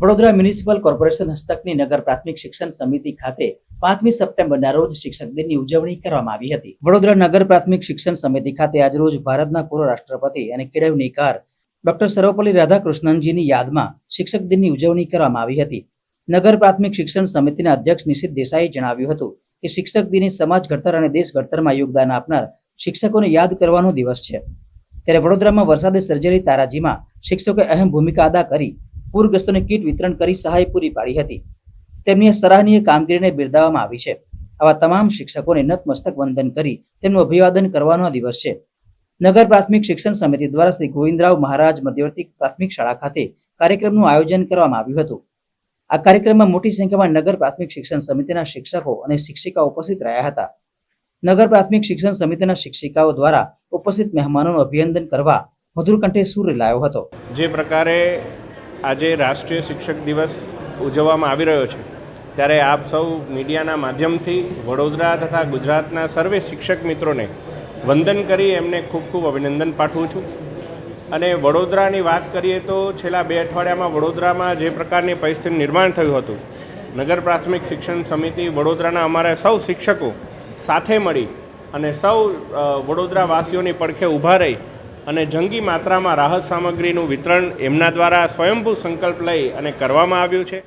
Vadodara municipal corporation હસ્તકની નગર પ્રાથમિક શિક્ષણ સમિતિ ખાતે પાંચમી સપ્ટેમ્બરના રોજ શિક્ષક દિનની ઉજવણી કરવામાં આવી હતી. વડોદરા નગર પ્રાથમિક શિક્ષણ સમિતિ ખાતે આજરોજ ભારતના પૂર્વ રાષ્ટ્રપતિ અને કેળવણીકાર ડોક્ટર સર્વપલ્લી રાધાકૃષ્ણનજીની યાદમાં શિક્ષક દિનની ઉજવણી કરવામાં આવી હતી. નગર પ્રાથમિક શિક્ષણ સમિતિના અધ્યક્ષ નિશિત દેસાઈએ જણાવ્યું હતું કે શિક્ષક દિને સમાજ ઘડતર અને દેશ ઘડતરમાં યોગદાન આપનાર શિક્ષકોને યાદ કરવાનો દિવસ છે. ત્યારે વડોદરામાં વરસાદે સર્જેલી તારાજીમાં શિક્ષકોએ અહમ ભૂમિકા અદા કરી પૂરગ્રસ્તોને કીટ વિતરણ કરી સહાય પૂરી પાડી હતી. તેમની સરાહનીય કામગીરીને બિરદાવવામાં આવી છે. આવા તમામ શિક્ષકોને નતમસ્તક વંદન કરી તેમનું અભિવાદન કરવાનો દિવસ છે. નગર પ્રાથમિક શિક્ષણ સમિતિ દ્વારા શ્રી ગોવિંદરાવ મહારાજ મધ્યવર્તી પ્રાથમિક શાળા ખાતે કાર્યક્રમનું આયોજન કરવામાં આવ્યું હતું. આ કાર્યક્રમમાં મોટી સંખ્યામાં નગર પ્રાથમિક શિક્ષણ સમિતિના શિક્ષકો અને શિક્ષિકાઓ ઉપસ્થિત રહ્યા હતા. નગર પ્રાથમિક શિક્ષણ સમિતિના શિક્ષિકાઓ દ્વારા ઉપસ્થિત મહેમાનોનું અભિનંદન કરવા મધુર કંઠે સૂર લાયો હતો. જે પ્રકારે આજે રાષ્ટ્રીય શિક્ષક દિવસ ઉજવવામાં આવી રહ્યો છે. ત્યારે આપ સૌ મીડિયાના માધ્યમથી વડોદરા તથા ગુજરાતના સર્વે શિક્ષક મિત્રોને વંદન કરી એમને ખૂબ ખૂબ અભિનંદન પાઠવું છું. અને વડોદરાની વાત કરીએ તો છેલ્લા બે અઠવાડિયામાં વડોદરામાં જે પ્રકારની પરિસ્થિતિનું નિર્માણ થયું હતું, નગર પ્રાથમિક શિક્ષણ સમિતિ વડોદરાના અમારા સૌ શિક્ષકો સાથે મળી અને સૌ વડોદરાવાસીઓની પડખે ઊભા રહી અને જંગી માત્રામાં રાહત સામગ્રીનું વિતરણ એમના દ્વારા સ્વયંભૂ સંકલ્પ લઈ અને કરવામાં આવ્યું છે.